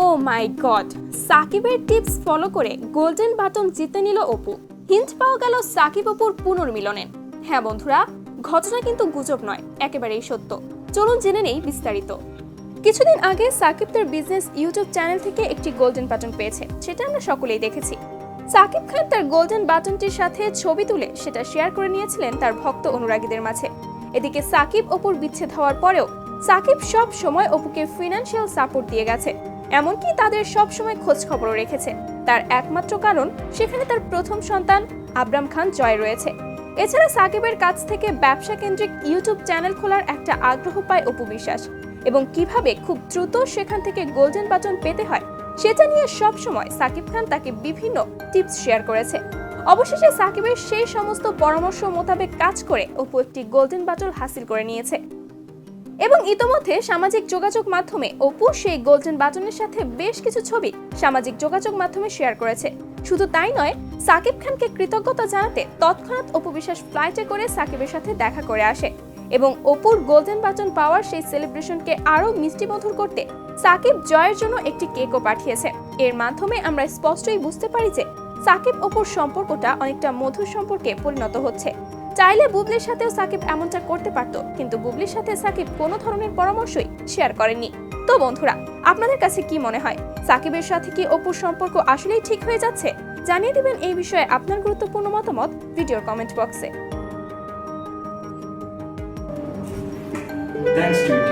O my god. সাকিবের tips follow করে golden button জিতে নিল অপু। হিন্ট পাওয়া গেল সাকিব অপুর পুনর্মিলনে হ্যাঁ বন্ধুরা, ঘটনা কিন্তু গুজব নয়, একেবারেই সত্য। চলুন জেনে নেই বিস্তারিত। কিছুদিন আগে সাকিব তার বিজনেস ইউটিউব চ্যানেল থেকে একটি গোল্ডেন বাটন পেয়েছে, সেটা আমরা সকলেই দেখেছি। সাকিব খান তার গোল্ডেন বাটনটির সাথে ছবি তুলে সেটা শেয়ার করে নিয়েছিলেন তার ভক্ত অনুরাগীদের মাঝে। এদিকে সাকিব অপুর বিচ্ছেদ হওয়ার পরেও সাকিব সব সময় অপুকে ফিনান্সিয়াল সাপোর্ট দিয়ে গেছে। এমনকি তাদের সব সময় খোঁজ খবরও রেখেছে। তার একমাত্র কারণ, সেখানে তার প্রথম সন্তান আবরাম খান জয় রয়েছে। এছাড়া সাকিবের কাছ থেকে ব্যবসা কেন্দ্রিক ইউটিউব চ্যানেল খোলার একটা আগ্রহ পায় অপু বিশ্বাস। এবং কীভাবে খুব দ্রুত সেখান থেকে গোল্ডেন বাটন পেতে হয়, সেটা নিয়ে সব সময় সাকিব খান তাকে বিভিন্ন টিপস শেয়ার করেছে। অবশেষে সাকিবের সেই সমস্ত পরামর্শ মোতাবেক কাজ করে অপু একটি গোল্ডেন বাটল হাসিল করে নিয়েছে। এবং ইতোমধ্যে সামাজিক যোগাযোগ মাধ্যমে অপু সেই গোল্ডেন বাটনের সাথে বেশ কিছু ছবি সামাজিক যোগাযোগ মাধ্যমে শেয়ার করেছে। শুধু তাই নয়, সাকিব খানকে কৃতজ্ঞতা জানাতে তৎক্ষণাৎ অপু বিশ্বাস ফ্লাইটে করে সাকিবের সাথে দেখা করে আসে এবং অপুর গোল্ডেন বাটন পাওয়ার সেই সেলিব্রেশনকে আরও মিষ্টিমধুর করতে সাকিব জয়ের জন্য একটি কেকও পাঠিয়েছে। এর মাধ্যমে আমরা স্পষ্টই বুঝতে পারি যে সাকিব অপুর সম্পর্কটা অনেকটা মধুর সম্পর্কে পরিণত হচ্ছে। চাইলে বুবলির সাথেও সাকিব এমনটা করতে পারত, কিন্তু বুবলির সাথে সাকিব কোনো ধরনের পরামর্শই শেয়ার করেননি। তো বন্ধুরা, আপনাদের কাছে কি মনে হয়? সাকিবের সাথে কি অপুর সম্পর্ক আসলেই ঠিক হয়ে যাচ্ছে? জানিয়ে দিবেন এই বিষয়ে আপনার গুরুত্বপূর্ণ মতামত ভিডিওর কমেন্ট বক্সে Thanks to.